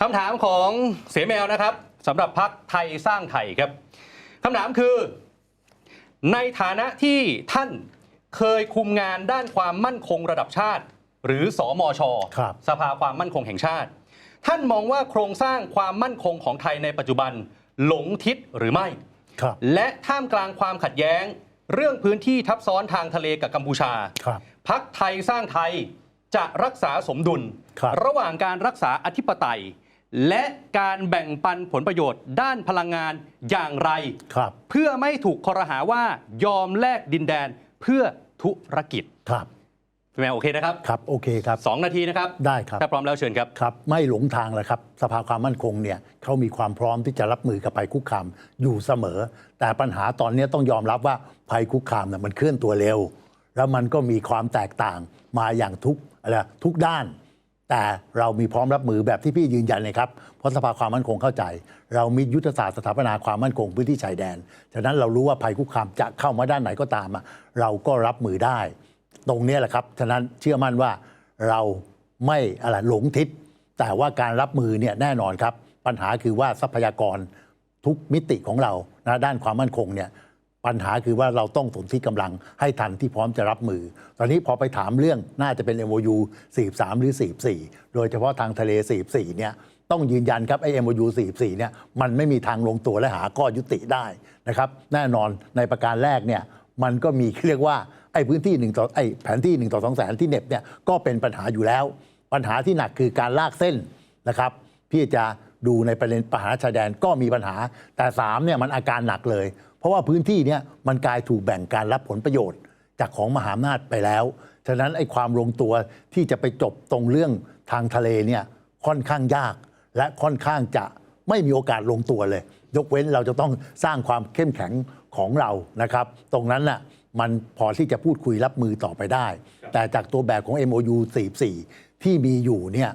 คำถามของเสียแมวนะครับสำหรับพักไทยสร้างไทยครับคำถามคือ ในฐานะที่ท่านเคยคุมงานด้านความมั่นคงระดับชาติ หรือสอมชครับสภาความมั่นคงแห่งชาติ ท่านมองว่าโครงสร้างความมั่นคงของไทยในปัจจุบันหลงทิศหรือไม่ครับและท่ามกลางความขัดแย้ง เรื่องพื้นที่ทับซ้อนทางทะเลกับกัมพูชาครับพักไทยสร้างไทยจะรักษาสมดุลครับระหว่างการรักษาอธิปไตย และการแบ่งปันผลประโยชน์ด้านพลังงานอย่างไรครับเพื่อไม่ถูกคอรหาว่ายอมแลกดินแดนเพื่อธุรกิจครับพี่แมวโอเคนะครับครับโอเคครับสองนาทีนะครับได้ครับถ้าพร้อมแล้วเชิญครับครับ ไม่หลงทางเลยครับ สภาความมั่นคงเนี่ยเขามีความพร้อมที่จะรับมือกับภัยคุกคามอยู่เสมอ แต่ปัญหาตอนนี้ต้องยอมรับว่าภัยคุกคามเนี่ยมันเคลื่อนตัวเร็ว แล้วมันก็มีความแตกต่างมาอย่างทุกอะไรทุกด้าน แต่เรามีพร้อมรับมือแบบที่พี่ยืนยันเลยครับ เพราะสภาความมั่นคงเข้าใจ เรามียุทธศาสตร์สถาปนาความมั่นคงพื้นที่ชายแดน ฉะนั้นเรารู้ว่าภัยคุกคามจะเข้ามาด้านไหนก็ตามอะเราก็รับมือได้ ตรงนี้แหละครับ ฉะนั้นเชื่อมั่นว่าเราไม่อะไรหลงทิศ แต่ว่าการรับมือเนี่ยแน่นอนครับ ปัญหาคือว่าทรัพยากรทุกมิติของเรานะด้านความมั่นคงเนี่ย ปัญหาคือว่าเราต้องสนที่กำลังให้ทันที่พร้อมจะรับมือ ตอนนี้พอไปถามเรื่องน่าจะเป็น MOU 43 หรือ 44 โดยเฉพาะทางทะเล 44 เนี่ยต้องยืนยันครับไอ้ MOU 44 เนี่ยมันไม่มีทางลงตัวและหาข้อยุติได้นะครับแน่นอนในประการแรกเนี่ยมันก็มีเรียกว่าไอ้พื้นที่หนึ่งต่อไอ้แผนที่ 1 ต่อ2แสนที่เน็บเนี่ยก็เป็นปัญหาอยู่แล้ว ปัญหาที่หนักคือการลากเส้นนะครับพี่จะดูในประเด็นปัญหาชายแดนก็มีปัญหาแต่3เนี่ยมันอาการหนักเลย เพราะว่าพื้นที่เนี่ยมันกลายถูกแบ่งการรับผลประโยชน์ จากของมหาอำนาจไปแล้ว ฉะนั้นไอ้ความลงตัวที่จะไปจบตรงเรื่องทางทะเลเนี่ยค่อนข้างยาก และค่อนข้างจะไม่มีโอกาสลงตัวเลย ยกเว้นเราจะต้องสร้างความเข้มแข็งของเรานะครับ ตรงนั้นน่ะมันพอที่จะพูดคุยรับมือต่อไปได้ แต่จากตัวแบบของ MOU 44 ที่มีอยู่เนี่ย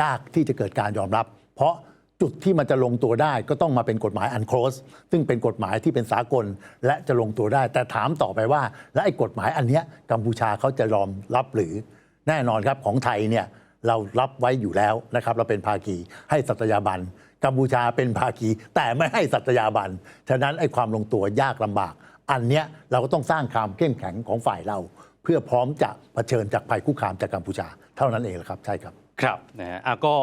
ยากที่จะเกิดการยอมรับ เพราะ จุดที่มันจะลงตัวได้ก็ต้องมาเป็นกฎหมายอันโคลสซึ่งเป็นกฎหมายที่เป็นสากลและจะลงตัวได้ แต่ถามต่อไปว่า และไอ้กฎหมายอันเนี้ยกัมพูชาเขาจะยอมรับหรือแน่นอนครับของไทยเนี่ยเรารับไว้อยู่แล้วนะครับ เราเป็นภาคีให้สัตยาบันกัมพูชาเป็นภาคีแต่ไม่ให้สัตยาบันฉะนั้นไอ้ความลงตัวยากลำบาก อันเนี้ยเราก็ต้องสร้างความเข้มแข็งของฝ่ายเรา เพื่อพร้อมจะเผชิญจากภัยคุกคามจากกัมพูชา เท่านั้นเองครับใช่ครับครับนะฮะก็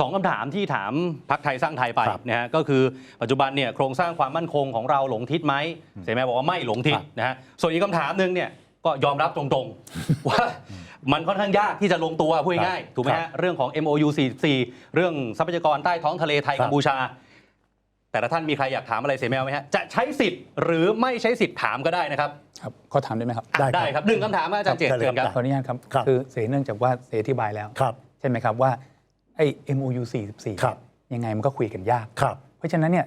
สองคำถามที่ถามพักไทยสร้างไทยไปครับนะฮะก็คือปัจจุบันเนี่ยโครงสร้างความมั่นคงของเราหลงทิศไหมเสียแม่บอกว่าไม่หลงทิศครับนะฮะส่วนอีกคำถามหนึ่งเนี่ยก็ยอมรับตรงๆ ว่ามันค่อนข้างยากที่จะลงตัวพูดง่ายๆถูกไหมครัฮะบเรื่องของ MOU 44 เรื่องทรัพยากรใต้ท้องทะเลไทยครับกัมพูชา แต่ละท่านมีใครอยากถามอะไรเสียแมวไหมฮะจะใช้สิทธิ์หรือไม่ใช้สิทธิ์ถามก็ได้นะครับครับขอถามได้ไหมครับอะได้ครับได้ครับหนึ่งคำถามครับอาจารย์เจตครับเชิญครับได้ขออนุญาตครับครับคือเสียเนื่องจากว่าเสียอธิบายแล้วครับใช่ไหมครับว่า ไอ้ MOU 44ครับยังไงมันก็คุยกันยาก ครับ เพราะฉะนั้นเนี่ย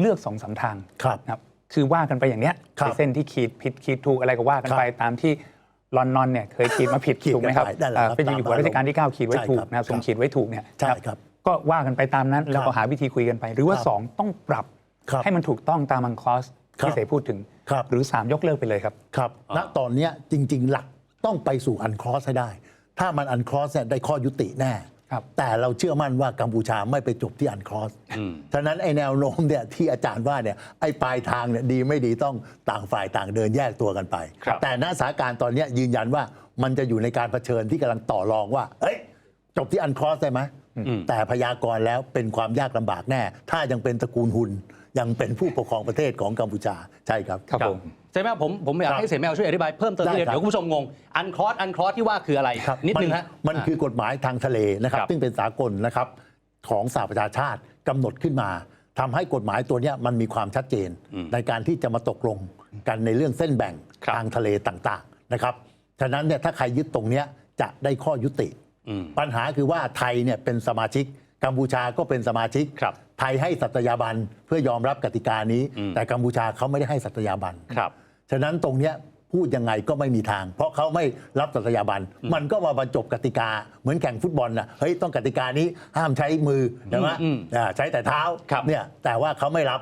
เลือกสองสามทางครับนะครับคือว่ากันไปอย่างเนี้ยครับไอ้เส้นที่ขีดผิดขีดถูกอะไรก็ว่ากันครับไปตามที่ลอนนอนเนี่ยเคยขีดมาผิดขีดถูกไหมครับกันไปได้แหละครับอ่าเป็นอยู่หัวตามรัชกาลที่ 9 ขีดไว้ใช่ถูครักบนะครับทรงครับขีดไว้ถูกเนี่ยใช่ครับก็ว่ากันไปตามนั้นแล้วก็หาวิธีคุยกันไป หรือว่า ครับสองต้องปรับครับให้มันถูกต้องตามมังคอสครับที่เสพูดถึง ครับ หรือสามยกเลิกไปเลยครับ ครับ ณ ตอนเนี้ยจริง ๆ หลักต้องไปสู่อันครอสให้ได้ ถ้ามันอันครอสเนี่ยได้ข้อยุติแน่ครับ แต่เราเชื่อมั่นว่ากัมพูชาไม่ไปจบที่อันครอสอืมฉะนั้นไอ้แนวโน้มเนี่ยที่อาจารย์ว่าเนี่ยไอ้ปลายทางเนี่ยดีไม่ดีต้องต่างฝ่ายต่างเดินแยกตัวกันไปครับแต่ณสถานการณ์ตอนเนี้ยยืนยันว่ามันจะอยู่ในการเผชิญที่กำลังต่อรองว่า เอ้ย จบที่อันครอสได้ไหมอืมแต่พยากรณ์แล้วเป็นความยากลำบากแน่ ถ้ายังเป็นตระกูลหุน ยังเป็นผู้ปกครองประเทศของกัมพูชาใช่ครับ ครับผมเสียแมวผมผมอยากครับให้เสียแมวช่วยอธิบายเพิ่มเติมได้นิดเดียวครับ เดี๋ยวคุณผู้ชมงงอันครอสอันครอสที่ว่าคืออะไร ครับนิดนึงมัฮะ มันคือกฎหมายทางทะเลนะครับ ครับซึ่งเป็นสากลนะครับของสหประชาชาติกำหนดขึ้นมาทำให้กฎหมายตัวเนี้ยมันมีความชัดเจนในการที่จะมาตกลงกันในเรื่องเส้นแบ่งครับ ทางทะเลต่างๆนะครับฉะนั้นเนี่ยถ้าใครยึดตรงเนี้ยจะได้ข้อยุติ อืม ปัญหาคือว่าไทยเนี่ยเป็นสมาชิกกัมพูชาก็เป็นสมาชิก ครับ ไทยให้สัตยาบันเพื่อยอมรับกติกานี้อืมแต่กัมพูชาเขาไม่ได้ให้สัตยาบันครับ ฉะนั้นตรงเนี้ยพูดยังไงก็ไม่มีทาง เพราะเขาไม่รับสัตยาบัน มันก็มาบรรจบกติกาเหมือนแข่งฟุตบอลน่ะเฮ้ยต้องกติกานี้ห้ามใช้มือใช่ไหมอืมอ่าใช้แต่เท้าครับ เนี่ยแต่ว่าเขาไม่รับ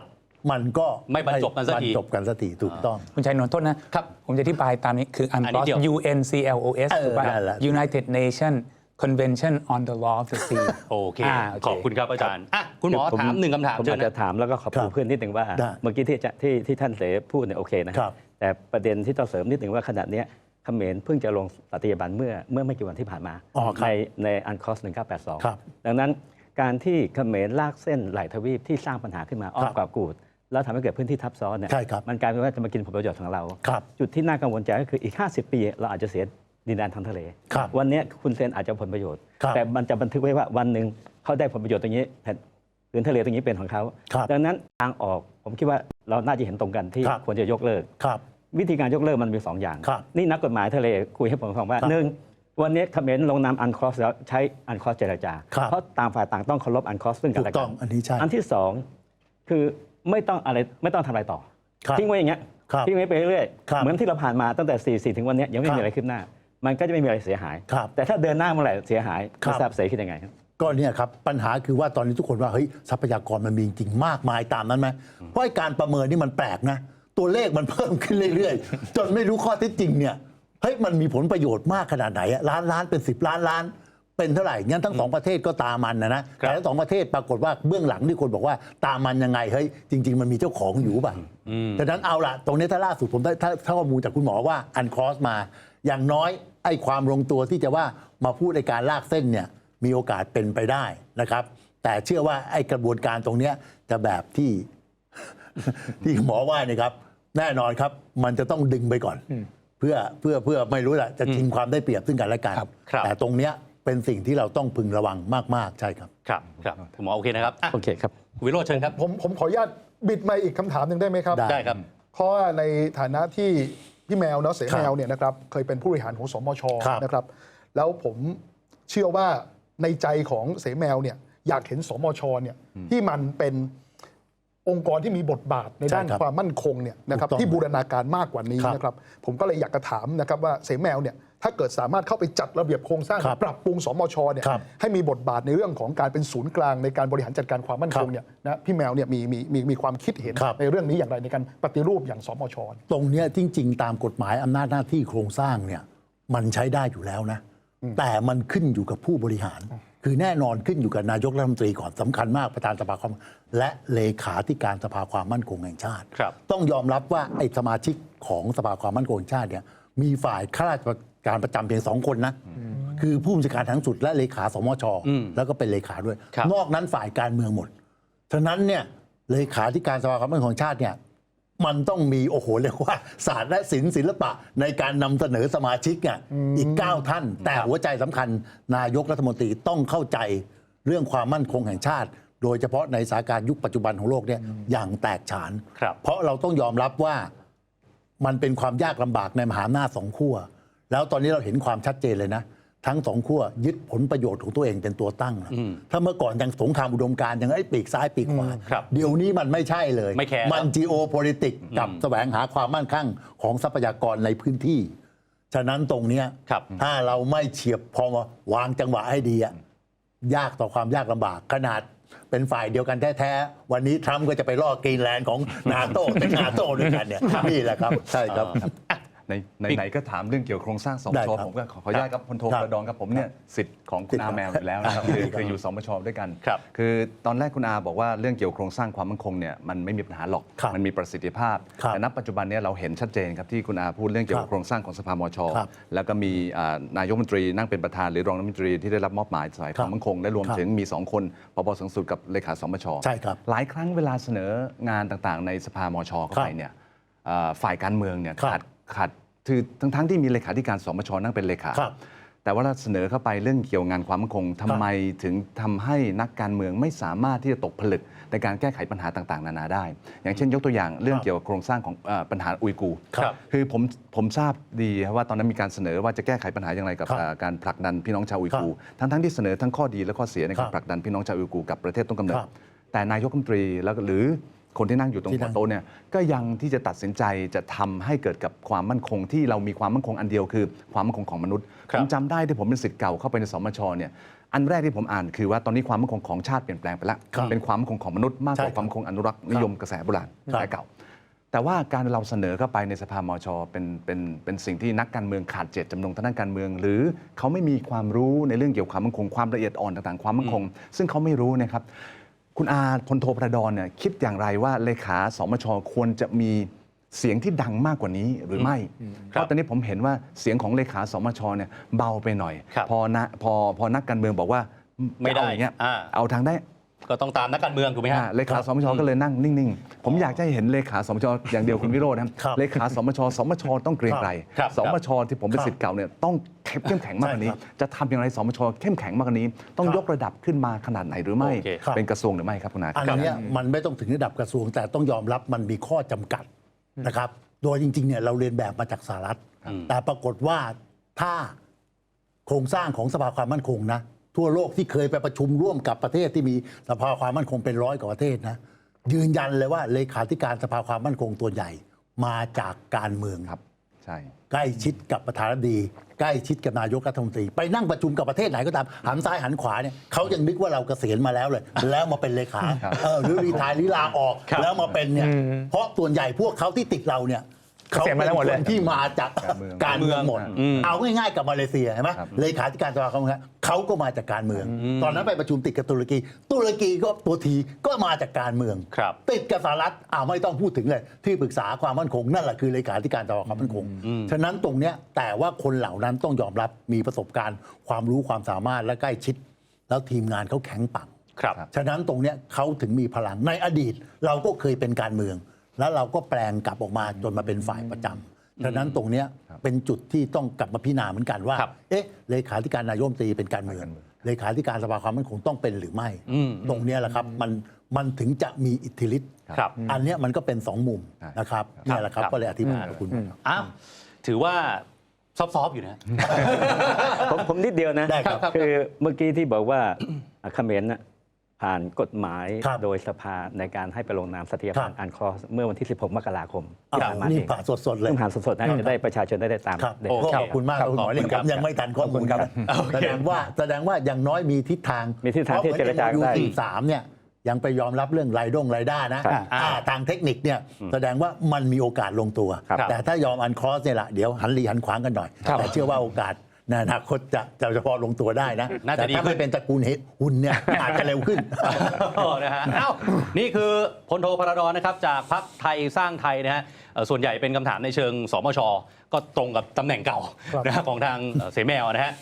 มันก็ไม่บรรจบกันสักที บรรจบกันสักทีถูกต้อง คุณชัยนนท์โทษนะครับผมจะอธิบายตามนี้คืออันนี้ UNCLOS เดียว UNCLOS เออถูกป่ะนั่นแหละ United Nation Convention on the Law of the Sea โอเค อ่าโอเคขอบคุณครับอาจารย์อะ คุณหมอคือถามหนึ่งคำถามผมเชิอาญจจะนะถามแล้วก็ขอบครัคุณบเพื่อนนิดหนึ่งว่า ได้เมื่อกี้ที่จะที่ที่ท่านเสพูดเนี่ยโอเคนะครับ แต่ประเด็นที่ต้องเสริมนิดหนึ่งว่าขณะเนี้ยเขมรเพิ่งจะลงปฏิบัติเมื่อเมื่อไม่กี่วันที่ผ่านมา อ๋อครับในในอันคอสครับ 1982 ดังนั้นการที่เขมรลากเส้นไหลทวีปที่สร้างปัญหาขึ้นมาอ้อคมรับกว่ากูด แล้วทำให้เกิดพื้นที่ทับซ้อนเนี่ยใช่ครับมันกลายเป็นว่าจะมากินผลประโยชน์ของเรา ครับจุดที่น่ากังวลใจก็คืออีก 50 ปี เราอาจจะเสียดินแดนทางทะเล ครับวันเนี้ยคุณเซนอาจจะผลประโยชน์ ครับแต่มันจะบันทึกไว้ว่าวันหนึ่งเขาได้ผลประโยชน์ตรงนี้แผ่น พื้นทะเลตรงนี้เป็นของเขาครับดังนั้นทางออกผมคิดว่าเราน่าจะเห็นตรงกันที่ครับ ควรจะยกเลิก ครับ วิธีการยกเลิกมันมีสองอย่าง ครับนี่นักกฎหมายทะเลคุยให้ผมฟังว่าครับหนึ่งวันนี้เขมรลงนามอันคอสแล้วใช้อันคอสเจรจา ครับ เพราะต่างฝ่ายต่างต้องเคารพอันคอสซึ่งกันถูและกกัต้องอันนี้ใช่ อันที่สองคือไม่ต้องอะไรไม่ต้องทำอะไรต่อ ครับทิ้งไว้อย่างเงี้ยครับทิ้งไว้ไปเรื่อยครับๆเหมือนที่เราผ่านมาตั้งแต่4 4ถึงวันเนี้ยยังไม่ครับมีอะไรขึ้นหน้า มันก็จะไม่มีอะไรเสียหาย ครับ แต่ถ้าเดินหน้าเมื่อไหร่เสียหายครับ ไม่ทราบเสียคิดยังไงครับ ก็เนี่ยครับปัญหาคือว่าตอนนี้ทุกคนว่าเฮ้ยทรัพยากรมันมีจริงมากมายตามนั้นไหมเพราะไอ้การประเมินนี่มันแปลกนะ ตัวเลขมันเพิ่มขึ้นเรื่อยๆ จนไม่รู้ข้อเท็จจริงเนี่ยเฮ้ยมันมีผลประโยชน์มากขนาดไหนอะล้านล้านเป็น 10 ล้านล้าน เป็นเท่าไหร่งั้นทั้งสองประเทศก็ตามมันนะนะแต่ทั้งสองประเทศปรากฏว่าเบื้องหลังที่คนบอกว่าตามมันยังไงเฮ้ยจริง ๆ มันมีเจ้าของอยู่ป่ะดังนั้นเอาละตรงนี้ถ้าล่าสุดผมได้ถ้าถ้าข้อมูลจากคุณหมอว่าอันครอสมา อย่างน้อยไอ้ความลงตัวที่จะว่ามาพูดในการลากเส้นเนี่ย มีโอกาสเป็นไปได้นะครับ แต่เชื่อว่าไอ้กระบวนการตรงเนี้ยจะแบบที่ ที่หมอว่าเนี่ยครับ แน่นอนครับ มันจะต้องดึงไปก่อน เพื่อเพื่อเพื่อไม่รู้แหละจะชิงความได้เปรียบซึ่งกันและกันครับครับ แต่ตรงเนี้ยเป็นสิ่งที่เราต้องพึงระวังมาก ๆ ใช่ครับ ครับครับคุณหมอโอเคนะครับอะโอเคครับ คุณวิโรจน์เชิญครับ ผมผมขออนุญาตบิดมาอีกคำถามหนึ่งได้ไหมครับ ได้ ได้ครับ เพราะว่าในฐานะที่พี่แมวเนาะเสครับแมวเนี่ยนะครับเคยเป็นผู้บริหารของสมชครับ นะครับ แล้วผมเชื่อว่า ในใจของเสแมวเนี่ยอยากเห็นสมชเนี่ยที่มันเป็นองค์กรที่มีบทบาทในด้านใช่ครับความมั่นคงเนี่ยนะครับถูกต้องที่บูรณาการมากกว่านี้ครับนะครับผมก็เลยอยากจะถามนะครับว่าเสแมวเนี่ยถ้าเกิดสามารถเข้าไปจัดระเบียบโครงสร้างครับปรับปรุงสมชเนี่ยครับให้มีบทบาทในเรื่องของการเป็นศูนย์กลางในการบริหารจัดการความมั่นคงเนี่ยนะพี่แมวเนี่ยมีมีมีมีความคิดเห็นครับในเรื่องนี้อย่างไรในการปฏิรูปอย่างสมชตรงเนี้ยจริง ๆ ตามกฎหมายอำนาจหน้าที่โครงสร้างเนี่ยมันใช้ได้อยู่แล้วนะ แต่มันขึ้นอยู่กับผู้บริหาร คือแน่นอนขึ้นอยู่กับนายกรัฐมนตรีก่อนสำคัญมากประธานสภาความ และเลขาธิการสภาความมั่นคงแห่งชาติครับต้องยอมรับว่าไอ้สมาชิกของสภาความมั่นคงแห่งชาติเนี่ยมีฝ่ายข้าราชการประจำเพียงสองคนนะ คือผู้บัญชาการทั้งสุดและเลขาสมชอืมแล้วก็เป็นเลขาด้วยครับนอกนั้นฝ่ายการเมืองหมด ฉะนั้นเนี่ยเลขาธิการสภาความมั่นคงแห่งชาติเนี่ย มันต้องมีโอ้โหเรียกว่าศาสตร์และศิลป์ศิลปะในการนำเสนอสมาชิกอะอีก 9 ท่าน แต่หัวใจสำคัญนายกรัฐมนตรีต้องเข้าใจเรื่องความมั่นคงแห่งชาติ โดยเฉพาะในสถานการณ์ยุคปัจจุบันของโลกเนี่ยอย่างแตกฉาน ครับ เพราะเราต้องยอมรับว่ามันเป็นความยากลำบากในมหาอำนาจสองขั้วแล้วตอนนี้เราเห็นความชัดเจนเลยนะ ทั้งสองขั้วยึดผลประโยชน์ของตัวเองเป็นตัวตั้งนะถ้าเมื่อก่อนยังสงครามอุดมการณ์ยังไอ้ปีกซ้ายปีกขวาครับเดี๋ยวนี้มันไม่ใช่เลยไม่แคร์มัน geopolitics กับแสวงหาความมั่นคงของทรัพยากรในพื้นที่ ฉะนั้นตรงเนี้ยครับถ้าเราไม่เฉียบพอมาวางจังหวะให้ดีอะยากต่อความยากลำบากขนาดเป็นฝ่ายเดียวกันแท้ๆ วันนี้ทรัมป์ก็จะไปล่อกรีนแลนด์ของนาโต้เป็นนาโต้ด้วยกันเนี่ยนี่แหละครับ ใช่ครับ ในในไหนก็ถามเรื่องเกี่ยวกับโครงสร้างสมได้ชครับผมก็ขออนุญาตครับพลโทครับกระดองครับผมเนี่ยสิทธิ์ของคุณอาแมวอยู่แล้วนะครับคือคืออยู่สมชด้วยกันครับคือตอนแรกคุณอาบอกว่าเรื่องเกี่ยวกับโครงสร้างความมั่นคงเนี่ยมันไม่มีปัญหาหรอกครับมันมีประสิทธิภาพครับแต่ณปัจจุบันเนี้เราเห็นชัดเจนครับที่คุณอาพูดเรื่องเกี่ยวกับครับโครงสร้างของสภามชครับแล้วก็มีอ่านายกรัฐมนตรีนั่งเป็นประธานหรือรองนายกรัฐมนตรีที่ได้รับมอบหมายสายความมั่นคงและรวมครับถึงมีสองคนปปสูงสุดกับเลขาสมชใช่ครับหลายครั้งเวลาเสนองานต่างๆ ในสภามชเข้าไปเนี่ยเอ่อฝ่ายการเมืองเนี่ยครับขาด ขาดคือทั้งทั้งที่มีเลขาธิการสมชนั่งเป็นเลขาครับ แต่ว่าเราเสนอเข้าไปเรื่องเกี่ยวงานความมั่นคงทำไมถึงทำให้นักการเมืองไม่สามารถที่จะตกผลึกในการแก้ไขปัญหาต่างๆ นานาได้ อย่างเช่นยกตัวอย่างเรื่องเกี่ยวกับโครงสร้างของเออปัญหาอุยกูร์ครับคือผมผมทราบดีครับว่าตอนนั้นมีการเสนอว่าจะแก้ไขปัญหาอย่างไรกับครับเอ่อการผลักดันพี่น้องชาวอุยกูร์ทั้งทั้งๆที่เสนอทั้งข้อดีและข้อเสียในครัการบผลักดันพี่น้องชาวอุยกูร์กับประเทศต้นกำเนิคดรับ แต่นายกรัฐมนตรีแล้วก็หรือ คนที่นั่งอยู่ตรงที่หันั่วงโต๊ะเนี่ยก็ยังที่จะตัดสินใจจะทำให้เกิดกับความมั่นคงที่เรามีความมั่นคงอันเดียวคือ ความมั่นคงของมนุษย์คผรับมจำได้ที่ผมเป็นสิทธิ์เก่าเข้าไปในสมชเนี่ยอันแรกที่ผมอ่านคือว่าตอนนี้ความมั่นคงของชาติเปลี่ยนแปลงไปแล้วครับเป็นความมั่นคงของมนุษย์มากกว่าใช่ครับความมั่นคงอนุรักษ์นิยมกระแสโบราณครับกระแสเก่า แต่ว่าการเราเสนอเข้าไปในสภามชเป็นเป็นเป็นสิ่งที่นักการเมืองขาดเจตจำนงทางด้านการเมือง หรือเขาไม่มีความรู้ในเรื่องเกี่ยวกับความมั่นคงความละเอียดอ่อนต่างๆ ความมั่นคง ซึ่งเขาไม่รู้นะครับ คุณอาพลโทประดอนเนี่ยคิดอย่างไรว่าเลขาสมชควรจะมีเสียงที่ดังมากกว่านี้หรือไม่ เพราะตอนนี้ผมเห็นว่าเสียงของเลขาสมชเนี่ยเบาไปหน่อยครับพอนะพอพอนักการเมืองบอกว่าไม่ได้เอาอย่างเงี้ยอ่าเอาทางได้ ก็ต้องตามนักการเมืองถูกไหมฮะ อ่าเลขาสมชก็เลยนั่งนิ่งๆ ผมอยากจะให้เห็นเลขาสมชอย่างเดียวคุณวิโรจน์นะครับครับเลขาสมชสมชต้องเกรียงไกรครับสมชที่ผมเป็นสิทธิ์เก่าเนี่ยต้องเข้มแข็งมากกว่านี้ ใช่ครับจะทำอย่างไรสมชเข้มแข็งมากกว่านี้ ต้องครับยกระดับขึ้นมาขนาดไหนหรือไม่ โอเคครับ เป็นกระทรวงหรือไม่ครับคุณอาอันเนี้ยมันไม่ต้องถึงระดับกระทรวง แต่ต้องยอมรับมันมีข้อจำกัดนะครับ โดยจริงๆเนี่ยเราเรียนแบบมาจากสหรัฐ แต่ปรากฏว่าถ้าโครงสร้างของสภาความมั่นคงนะ ทั่วโลกที่เคยไปประชุมร่วมกับประเทศที่มีสภาความมั่นคงเป็นร้อยกว่าประเทศนะยืนยันเลยว่าเลขาธิการสภาความมั่นคงตัวใหญ่ มาจากการเมืองครับใช่ใกล้ชิดกับประธานาธิบดี ใกล้ชิดกับนายกรัฐมนตรี ไปนั่งประชุมกับประเทศไหนก็ตามหันซ้ายหันขวาเนี่ยเขายังนึกว่าเราเกษียณมาแล้วเลย แล้วมาเป็นเลขาครับเออหรือรีไทายหรือลาออกครับแล้วมาเป็นเนี่ยเพราะส่วนใหญ่พวกเขาที่ติดเราเนี่ย เกษียณมาแล้วหมดเลยป็นคนที่มาจากการเมืองการเมืองหมดอืมเอาง่ายๆกับมาเลเซียเห็นไหมครับเลขาธิการสภาความมั่นคงเขาก็มาจากการเมือง ตอนนั้นไปประชุมติดกับตุรกี ตุรกีก็ตัวทีก็มาจากการเมืองครับติดกับสหรัฐอ้าวไม่ต้องพูดถึงเลย ที่ปรึกษาความมั่นคงนั่นแหละคือเลขาธิการสภาความมั่นคง ฉะนั้นตรงเนี้ยแต่ว่าคนเหล่านั้นต้องยอมรับมีประสบการณ์ ความรู้ความสามารถและใกล้ชิด แล้วทีมงานเขาแข็งปังครับฉะนั้นตรงเนี้ยเขาถึงมีพลังในอดีตเราก็เคยเป็นการเมือง แล้วเราก็แปลงกลับออกมาจนมาเป็นฝ่ายประจำฉะนั้นตรงเนี้ยเป็นจุดที่ต้องกลับมาพิจารณาเหมือนกันว่าครับเอ๊ะ เลขาธิการนายกรัฐมนตรีเป็นการเมือง เลขาธิการสภาความมั่นคงต้องเป็นหรือไม่อืมตรงเนี้ยแหละครับมันมันถึงจะมีอิทธิฤทธิ์ครับ อันเนี้ยมันก็เป็นสองมุมใช่นะครับนี่แหละครับครับก็เลยอธิบายกับคุณอ้าวถือว่าซอฟต์ๆอยู่นะ ผมผมนิดเดียวนะ ได้ครับครับคือเมื่อกี้ที่บอกว่าเขมรน่ะ ผ่านกฎหมายครับโดยสภาในการให้ไปลงนามสัตยาบันครับ อันคลอสเมื่อวันที่ 16 มกราคมอ้าที่วผ่านมานี่เองผ่านสดๆเลยเพิ่งผ่านสดๆนะจะได้ประชาชนได้ได้ตามครับได้โอเคขอบคุณมากครับคุณหมอขอบเรียคุนณคครัรับบยังไม่ทันข้อมูลครับ โอเค แสดงว่าแสดงว่าอย่างน้อยมีทิศทางมีทิศทางที่จะเจรจาได้สามเนี่ยยังไปยอมรับเรื่องรายด้งรายได้นะครับอ่าทางเทคนิคเนี่ยแสดงว่ามันมีโอกาสลงตัว ครับแต่ถ้ายอมอันครอสเนี่ยแหละเดี๋ยวหันหลีหันขวางกันหน่อย ครับ แต่เชื่อว่าโอกาส ในอนาคตจะจะเฉพาะลงตัวได้นะน่าจะแต่ดีถ้าขึ้ไม่น เป็นตระกูลเฮดหุ่นเนี่ยอาจจะเร็วขึ้นนะฮะเอ้านี่คือพลโทพระดอนนะครับจากพรรคไทยสร้างไทยนะฮะเอ่อส่วนใหญ่เป็นคำถามในเชิงสมช ก็ตรงกับตำแหน่งเก่าครับนะฮะของทางเอ่อเสแมวนะฮะ